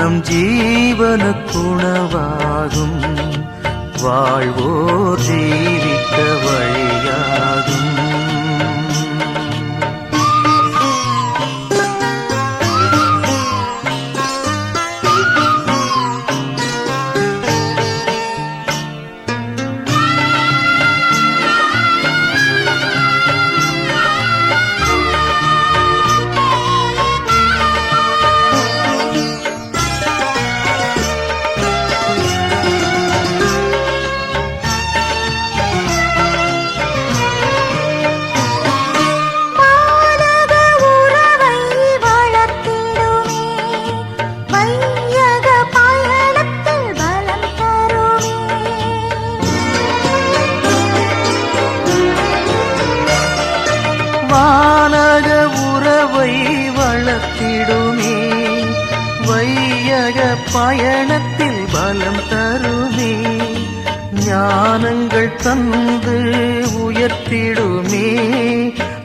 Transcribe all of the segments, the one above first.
நம் ஜீவனுக்குணவாகும் வாழ்வோர் ஜீவிக்க வழியாகும்.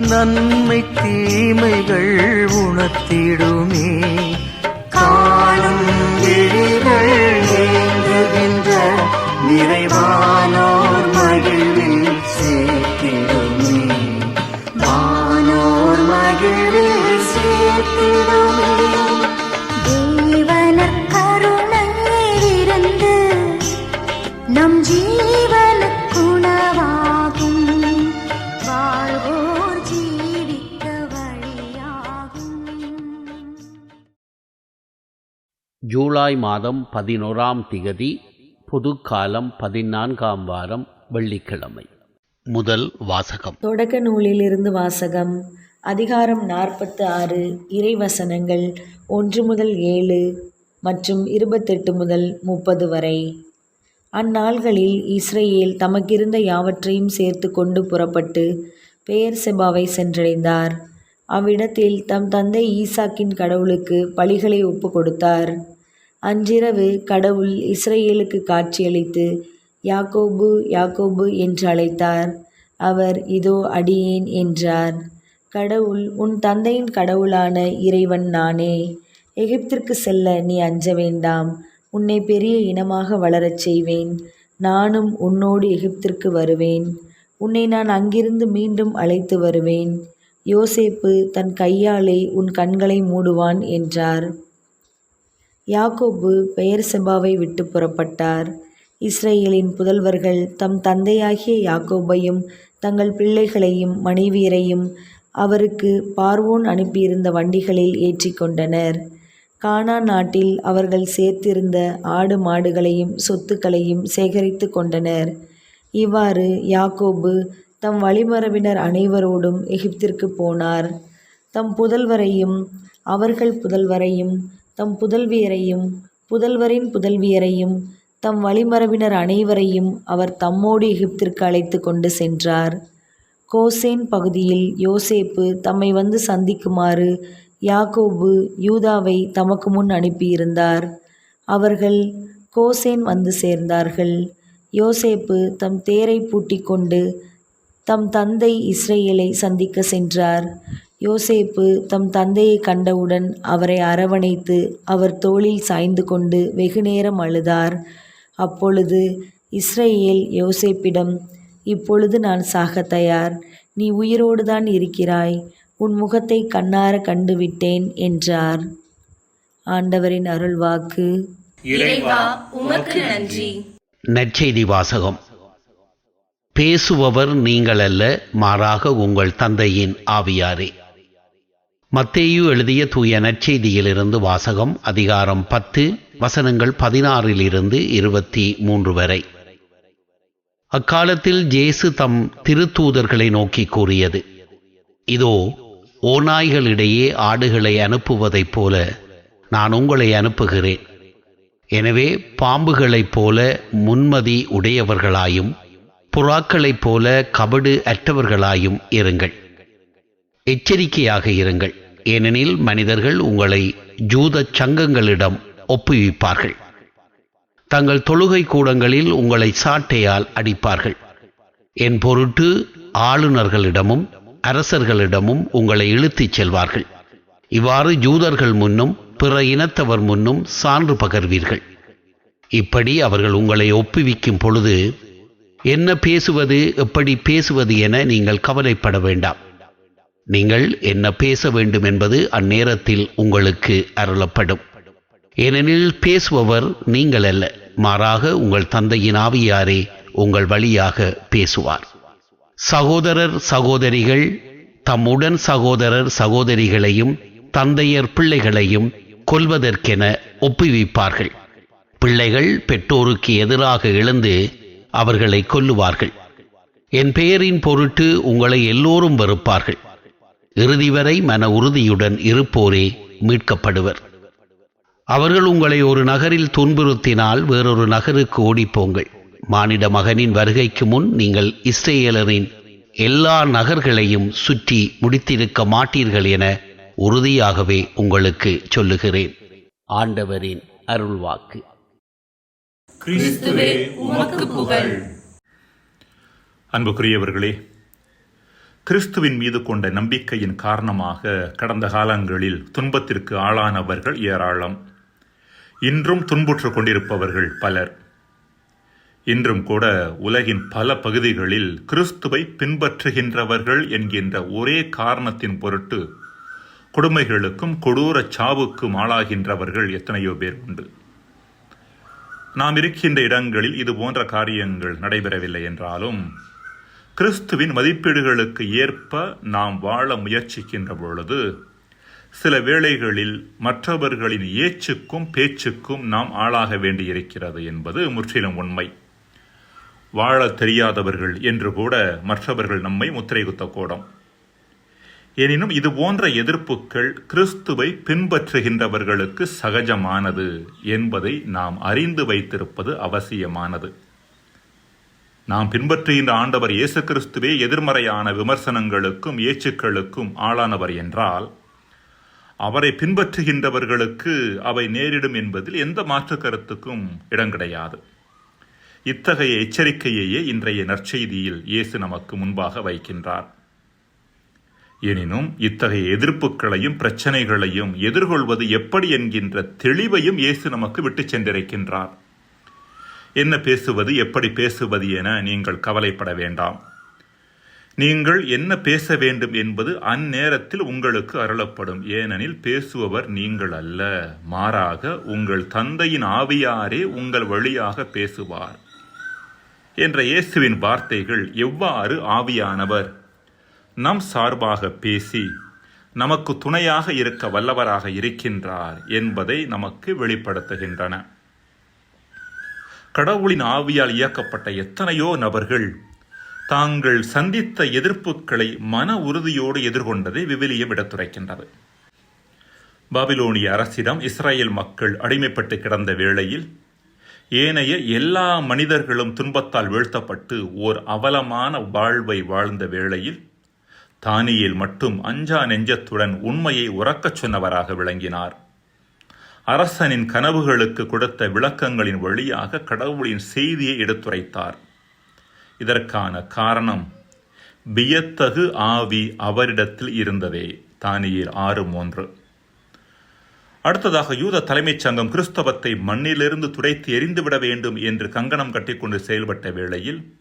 நன்மை தீமைகள் உணர்த்திடுமே. காலம் விழிகள் ஏங்குகின்ற நிறைவானோர் மகிழ் ஜூலை மாதம் பதினோராம் திகதி பொதுக்காலம் பதினான்காம் வாரம் வெள்ளிக்கிழமை. முதல் வாசகம். தொடக்க நூலிலிருந்து வாசகம். அதிகாரம் நாற்பத்து ஆறு இறைவசனங்கள் ஒன்று முதல் ஏழு மற்றும் இருபத்தெட்டு முதல் முப்பது வரை. அந்நாள்களில் இஸ்ரேல் தமக்கிருந்த யாவற்றையும் சேர்த்து கொண்டு புறப்பட்டு பெயர் செபாவை சென்றடைந்தார். அவ்விடத்தில் தம் தந்தை ஈசாக்கின் கடவுளுக்கு பலிகளை ஒப்பு கொடுத்தார் அன்றிரவு கடவுள் இஸ்ரேலுக்கு காட்சியளித்து யாக்கோபு யாக்கோபு என்று அழைத்தார். அவர் இதோ அடியேன் என்றார். கடவுள் உன் தந்தையின் கடவுளான இறைவன் நானே. எகிப்திற்கு செல்ல நீ அஞ்ச வேண்டாம். உன்னை பெரிய இனமாக வளரச் செய்வேன். நானும் உன்னோடு எகிப்திற்கு வருவேன். உன்னை நான் அங்கிருந்து மீண்டும் அழைத்து வருவேன். யோசேப்பு தன் கையாலே உன் கண்களை மூடுவான் என்றார். யாக்கோபு பெயர் செபாவை விட்டு புறப்பட்டார். இஸ்ரேலின் புதல்வர்கள் தம் தந்தையாகிய யாக்கோபையும் தங்கள் பிள்ளைகளையும் மனைவியரையும் அவருக்கு பார்வோன் அனுப்பியிருந்த வண்டிகளில் ஏற்றிக்கொண்டனர் கானா நாட்டில் அவர்கள் சேர்த்திருந்த ஆடு மாடுகளையும் சொத்துக்களையும் சேகரித்து கொண்டனர். இவ்வாறு யாக்கோபு தம் வழிமரபினர் அனைவரோடும் எகிப்திற்கு போனார். தம் புதல்வரையும் அவர்கள் புதல்வரையும் தம் புதல்வியரையும் புதல்வரின் புதல்வியரையும் தம் வழிமரபினர் அனைவரையும் அவர் தம்மோடு எகிப்திற்கு அழைத்து கொண்டு சென்றார். கோசேன் பகுதியில் யோசேப்பு தம்மை வந்து சந்திக்குமாறு யாக்கோபு யூதாவை தமக்கு முன் அனுப்பியிருந்தார். அவர்கள் கோசேன் வந்து சேர்ந்தார்கள். யோசேப்பு தம் தேரை பூட்டிக் கொண்டு தம் தந்தை இஸ்ரேலை சந்திக்க சென்றார். யோசேப்பு தம் தந்தையை கண்டவுடன் அவரை அரவணைத்து அவர் தோளில் சாய்ந்து கொண்டு வெகுநேரம் அழுதார். அப்பொழுது இஸ்ரேல் யோசேப்பிடம் இப்பொழுது நான் சாக தயார். நீ உயிரோடுதான் இருக்கிறாய். உன் முகத்தை கண்ணார கண்டுவிட்டேன் என்றார். ஆண்டவரின் அருள்வாக்கு. இறைவா உமக்கு நன்றி. நற்செய்தி வாசகம். பேசுபவர் நீங்கள் அல்ல மாறாக உங்கள் தந்தையின் ஆவியாரே. மத்தேயு எழுதிய தூய நற்செய்தியிலிருந்து வாசகம் அதிகாரம் பத்து வசனங்கள் பதினாறிலிருந்து இருபத்தி மூன்று வரை. அக்காலத்தில் ஜேசு தம் திருத்தூதர்களை நோக்கி கூறியது இதோ ஓநாய்களிடையே ஆடுகளை அனுப்புவதைப் போல நான் உங்களை அனுப்புகிறேன். எனவே பாம்புகளைப் போல முன்மதி உடையவர்களாயும் புறாக்களைப் போல கபடு அற்றவர்களாயும் இருங்கள். எச்சரிக்கையாக இருங்கள். ஏனெனில் மனிதர்கள் உங்களை ஜூத சங்கங்களிடம் ஒப்புவிப்பார்கள். தங்கள் தொழுகை கூடங்களில் உங்களை சாட்டையால் அடிப்பார்கள். என் பொருட்டு ஆளுநர்களிடமும் அரசர்களிடமும் உங்களை இழுத்துச் செல்வார்கள். இவ்வாறு ஜூதர்கள் முன்னும் பிற இனத்தவர் முன்னும் சான்று பகர்வீர்கள். இப்படி அவர்கள் உங்களை ஒப்புவிக்கும் பொழுது என்ன பேசுவது எப்படி பேசுவது என நீங்கள் கவலைப்பட வேண்டாம். நீங்கள் என்ன பேச வேண்டும் என்பது அந்நேரத்தில் உங்களுக்கு அருளப்படும். ஏனெனில் பேசுபவர் நீங்கள் அல்ல மாறாக உங்கள் தந்தையின் ஆவியாரே உங்கள் வழியாக பேசுவார். சகோதரர் சகோதரிகள் தம்முடன் சகோதரர் சகோதரிகளையும் தந்தையர் பிள்ளைகளையும் கொல்வதற்கென ஒப்புவிப்பார்கள். பிள்ளைகள் பெற்றோருக்கு எதிராக எழுந்து அவர்களை கொல்லுவார்கள். என் பெயரின் பொருட்டு உங்களை எல்லோரும் வெறுப்பார்கள். இறுதி வரை மன உறுதியுடன் இருப்போரே மீட்கப்படுவர். அவர்கள் உங்களை ஒரு நகரில் துன்புறுத்தினால் வேறொரு நகருக்கு ஓடிப்போங்கள். மானிட மகனின் வருகைக்கு முன் நீங்கள் இஸ்ரேலரின் எல்லா நகர்களையும் சுற்றி முடித்திருக்க மாட்டீர்கள் என உறுதியாகவே உங்களுக்கு சொல்லுகிறேன். ஆண்டவரின் அருள்வாக்கு. கிறிஸ்துவே உமக்கு புகழ். அன்புக்குரியவர்களே கிறிஸ்துவின் மீது கொண்ட நம்பிக்கையின் காரணமாக கடந்த காலங்களில் துன்பத்திற்கு ஆளானவர்கள் ஏராளம். இன்றும் துன்புற்றுக் கொண்டிருப்பவர்கள் பலர். இன்றும் கூட உலகின் பல பகுதிகளில் கிறிஸ்துவை பின்பற்றுகின்றவர்கள் என்கின்ற ஒரே காரணத்தின் பொருட்டு கொடுமைகளுக்கும் கொடூர சாவுக்கும் ஆளாகின்றவர்கள் எத்தனையோ பேர் உண்டு. நாம் இருக்கின்ற இடங்களில் இது போன்ற காரியங்கள் நடைபெறவில்லை என்றாலும் கிறிஸ்துவின் மதிப்பீடுகளுக்கு ஏற்ப நாம் வாழ முயற்சிக்கின்ற பொழுது சில வேளைகளில் மற்றவர்களின் ஏச்சுக்கும் பேச்சுக்கும் நாம் ஆளாக வேண்டியிருக்கிறது என்பது முற்றிலும் உண்மை. வாழ தெரியாதவர்கள் என்று கூட மற்றவர்கள் நம்மை முத்திரை குத்தக்கூடும் எனினும் இது போன்ற எதிர்ப்புகள் கிறிஸ்துவை பின்பற்றுகின்றவர்களுக்கு சகஜமானது என்பதை நாம் அறிந்து வைத்திருப்பது அவசியமானது. நாம் பின்பற்றுகின்ற ஆண்டவர் இயேசு கிறிஸ்துவே எதிர்மறையான விமர்சனங்களுக்கும் ஏச்சுக்களுக்கும் ஆளானவர் என்றால் அவரை பின்பற்றுகின்றவர்களுக்கு அவை நேரிடும் என்பதில் எந்த மாற்று கருத்துக்கும் இடம் கிடையாது. இத்தகைய எச்சரிக்கையையே இன்றைய நற்செய்தியில் இயேசு நமக்கு முன்பாக வைக்கின்றார். எனினும் இத்தகைய எதிர்ப்புகளையும் பிரச்சனைகளையும் எதிர்கொள்வது எப்படி என்கின்ற தெளிவையும் இயேசு நமக்கு விட்டுச் சென்றிருக்கின்றார். என்ன பேசுவது எப்படி பேசுவது என நீங்கள் கவலைப்பட வேண்டாம். நீங்கள் என்ன பேச வேண்டும் என்பது அந்நேரத்தில் உங்களுக்கு அருளப்படும். ஏனெனில் பேசுபவர் நீங்கள் அல்ல. மாறாக உங்கள் தந்தையின் ஆவியாரே உங்கள் வழியாக பேசுவார் என்ற இயேசுவின் வார்த்தைகள் எவ்வாறு ஆவியானவர்? நம் சார்பாக பேசி நமக்கு துணையாக இருக்க வல்லவராக இருக்கின்றார் என்பதை நமக்கு வெளிப்படுத்துகின்றன. கடவுளின் ஆவியால் இயக்கப்பட்ட எத்தனையோ நபர்கள் தாங்கள் சந்தித்த எதிர்ப்புகளை மன உறுதியோடு எதிர்கொண்டதை விவிலியம் எடுத்துரைக்கின்றது பாபிலோனிய அரசிடம் இஸ்ரேல் மக்கள் அடிமைப்பட்டு கிடந்த வேளையில் ஏனைய எல்லா மனிதர்களும் துன்பத்தால் வீழ்த்தப்பட்டு ஓர் அவலமான வாழ்வை வாழ்ந்த வேளையில் தானியேல் மட்டும் அஞ்சா நெஞ்சத்துடன் உண்மையை உறக்கச் சொன்னவராக விளங்கினார். அரசனின் கனவுகளுக்கு கொடுத்த விளக்கங்களின் வழியாக கடவுளின் செய்தியை எடுத்துரைத்தார். இதற்கான காரணம் வியத்தகு ஆவி அவரிடத்தில் இருந்ததே. தானியில் ஆறு மூன்று. அடுத்ததாக யூத தலைமைச் சங்கம் கிறிஸ்தவத்தை மண்ணிலிருந்து துடைத்து எரிந்துவிட வேண்டும் என்று கங்கணம் கட்டிக்கொண்டு செயல்பட்ட வேளையில்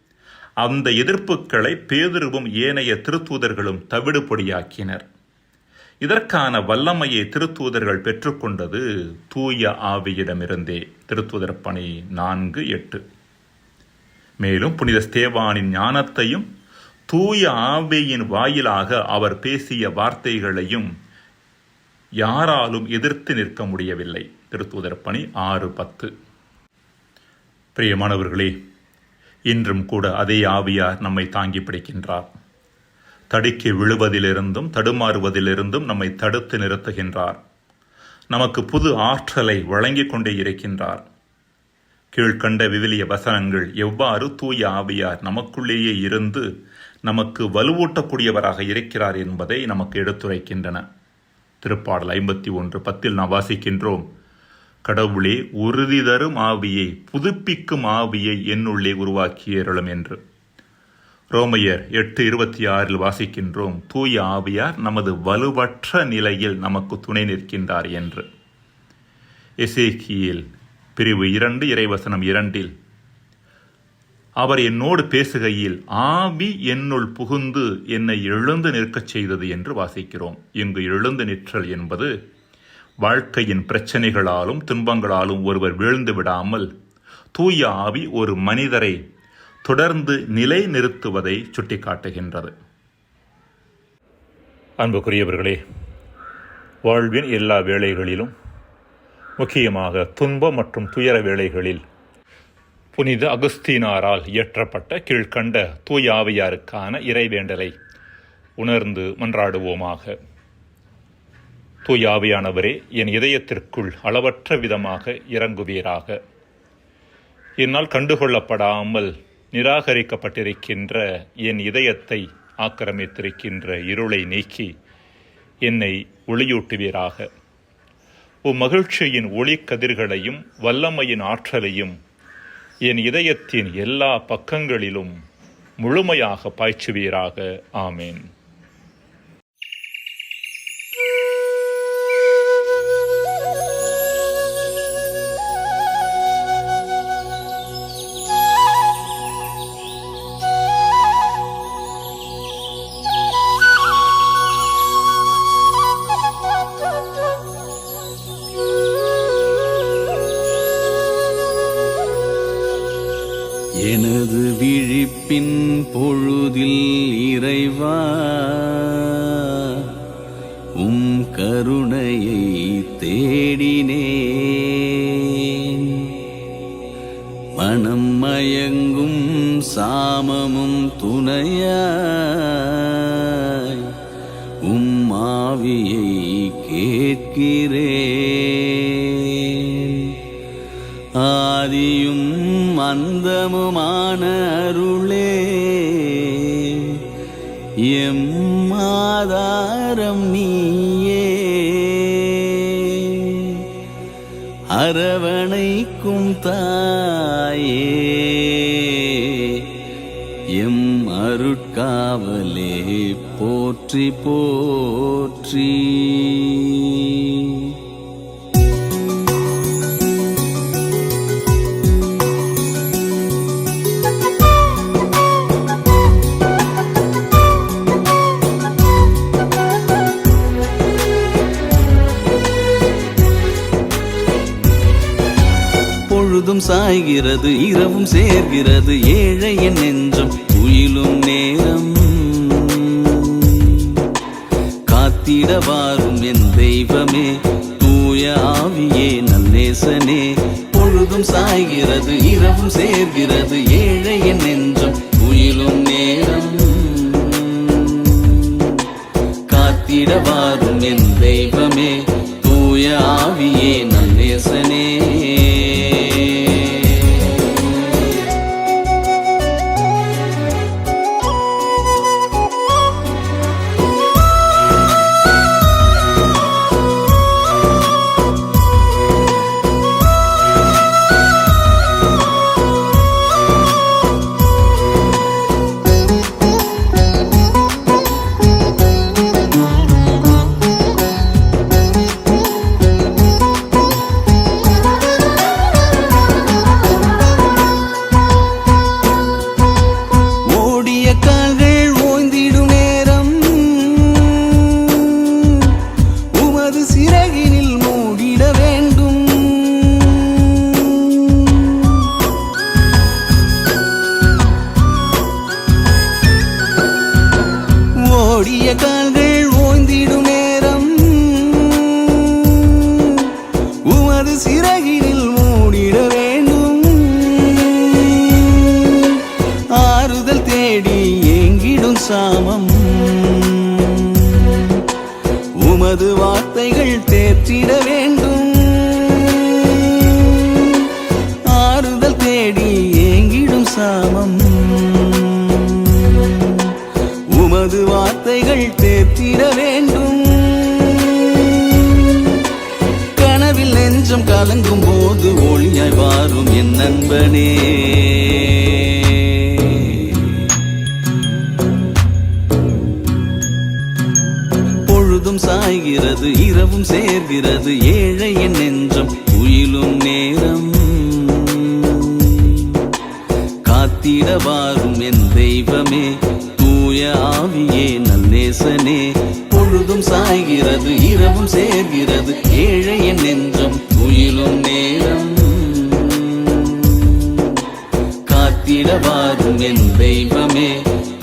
அந்த எதிர்ப்புகளை பேதுருவும் ஏனைய திருத்தூதர்களும் தவிடுபொடியாக்கினர். இதற்கான வல்லமையை திருத்தூதர்கள் பெற்றுக்கொண்டது தூய ஆவியிடமிருந்தே. திருத்தூதர் பணி நான்கு எட்டு. மேலும் புனித ஸ்தேவானின் ஞானத்தையும் தூய ஆவியின் வாயிலாக அவர் பேசிய வார்த்தைகளையும் யாராலும் எதிர்த்து நிற்க முடியவில்லை. திருத்தூதர் பணி ஆறு பத்து. பிரியமானவர்களே இன்றும் கூட அதே ஆவியார் நம்மை தாங்கி பிடிக்கின்றார். தடுக்கி விழுவதிலிருந்தும் தடுமாறுவதிலிருந்தும் நம்மை தடுத்து நிறுத்துகின்றார். நமக்கு புது ஆற்றலை வழங்கிக் கொண்டே இருக்கின்றார். கீழ்கண்ட விவிலிய வசனங்கள் எவ்வாறு தூய ஆவியார் நமக்குள்ளேயே இருந்து நமக்கு வலுவூட்டக்கூடியவராக இருக்கிறார் என்பதை நமக்கு எடுத்துரைக்கின்றன. திருப்பாடல் ஐம்பத்தி ஒன்று பத்தில் நாம் வாசிக்கின்றோம் கடவுளே உறுதி தரும் ஆவியை புதுப்பிக்கும் ஆவியை என்னுள்ளே உருவாக்கியருளும் என்று. ரோமையர் எட்டு இருபத்தி ஆறில் வாசிக்கின்றோம் தூய ஆவியார் நமது வலுவற்ற நிலையில் நமக்கு துணை நிற்கின்றார் என்று. எசேக்கியில் பிரிவு இரண்டு இறைவசனம் இரண்டில் அவர் என்னோடு பேசுகையில் ஆவி என்னுள் புகுந்து என்னை எழுந்து நிற்கச் செய்தது என்று வாசிக்கிறோம். இங்கு எழுந்து நிற்றல் என்பது வாழ்க்கையின் பிரச்சனைகளாலும் துன்பங்களாலும் ஒருவர் வீழ்ந்து விடாமல் தூய ஆவி ஒரு மனிதரை தொடர்ந்து நிலை நிறுத்துவதை சுட்டிக்காட்டுகின்றது. அன்புக்குரியவர்களே வாழ்வின் எல்லா வேளைகளிலும் முக்கியமாக துன்ப மற்றும் துயர வேளைகளில் புனித அகஸ்தீனாரால் இயற்றப்பட்ட கீழ்கண்ட தூயாவையாருக்கான இறைவேண்டலை உணர்ந்து மன்றாடுவோமாக. தூயாவையானவரே என் இதயத்திற்குள் அளவற்ற விதமாக இறங்குவீராக. என்னால் கண்டுகொள்ளப்படாமல் நிராகரிக்கப்பட்டிருக்கின்ற என் இதயத்தை ஆக்கிரமித்திருக்கின்ற இருளை நீக்கி என்னை ஒளியூட்டுவீராக. உம் மகிழ்ச்சியின் ஒளி கதிர்களையும் வல்லமையின் ஆற்றலையும் என் இதயத்தின் எல்லா பக்கங்களிலும் முழுமையாக பாய்ச்சுவீராக. ஆமேன். எனது விழிப்பின் பொழுதில் இறைவா உம் கருணையை தேடினேன். மனம் மயங்கும் சாமமும் துணையாய் உம் ஆவியை கேட்கிறேன். அந்தமுமான அருளே. எம் ஆதாரம் நீயே. அரவணைக்கும் தாயே. எம் அருட்காவலே போற்றி போற்றி. பொழுதும் சாய்கிறது இரவும் சேர்கிறது ஏழை என் நெஞ்சம் குயிலும் நேரம். காத்திட வாரும் என் தெய்வமே தூய ஆவியே நல்லேசனே. பொழுதும் சாய்கிறது இரவும் சேர்கிறது ஏழை என் நெஞ்சம் குயிலும் நேரம். காத்திட வாரும் என் தெய்வமே தூய ஆவியே நல்ல தேற்றிட வேண்டும். ஆறுதல் தேடி ஏங்கிடும் சாமம். உமது வார்த்தைகள் தேற்றிட வேண்டும். கனவில் நெஞ்சம் கலங்கும் போது ஒளியாய் வாரும் என் நண்பனே. இரவும் சேர்கிறது ஏழை நெஞ்சம். குயிலும் நேரம் காத்திட வாரும் என் தெய்வமே தூய ஆவியே நல்லேசனே பொழுதும் சாய்கிறது இரவும் சேர்கிறது ஏழை நெஞ்சம். குயிலும் நேரம் காத்திட வாரும் என் தெய்வமே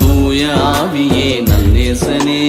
தூய ஆவியே நல்லேசனே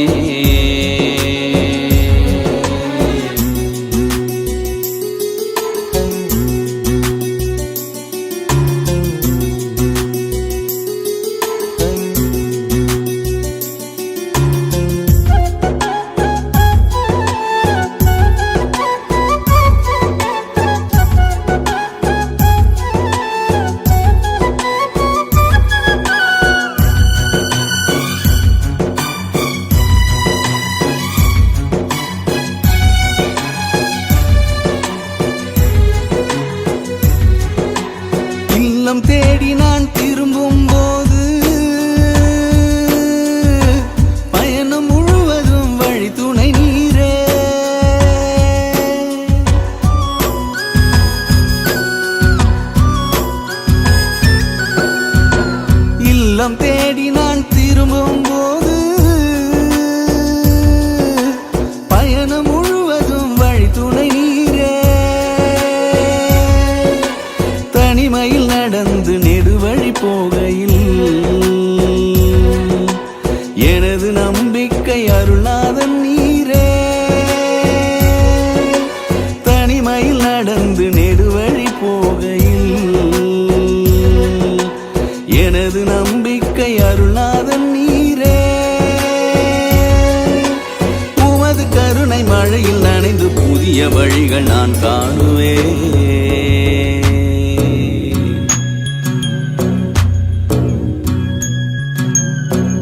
கண்கள் நான் காணுவேன்.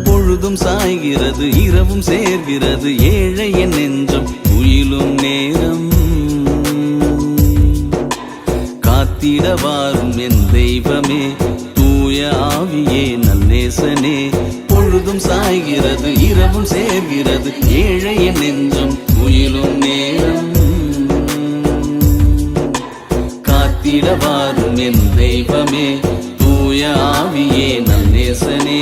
பொழுதும் சாய்கிறது இரவும் சேர்கிறது ஏழை என் நெஞ்சம் குயிலும் நேரம். காத்திட வாரும் என் தெய்வமே தூய ஆவியே நல்லேசனே. பொழுதும் சாய்கிறது இரவும் சேர்கிறது ஏழை என் நெஞ்சம் குயிலும் நேரம். காத்திட வாரும் என் தெய்வமே தூய ஆவியே நம் நேசனே.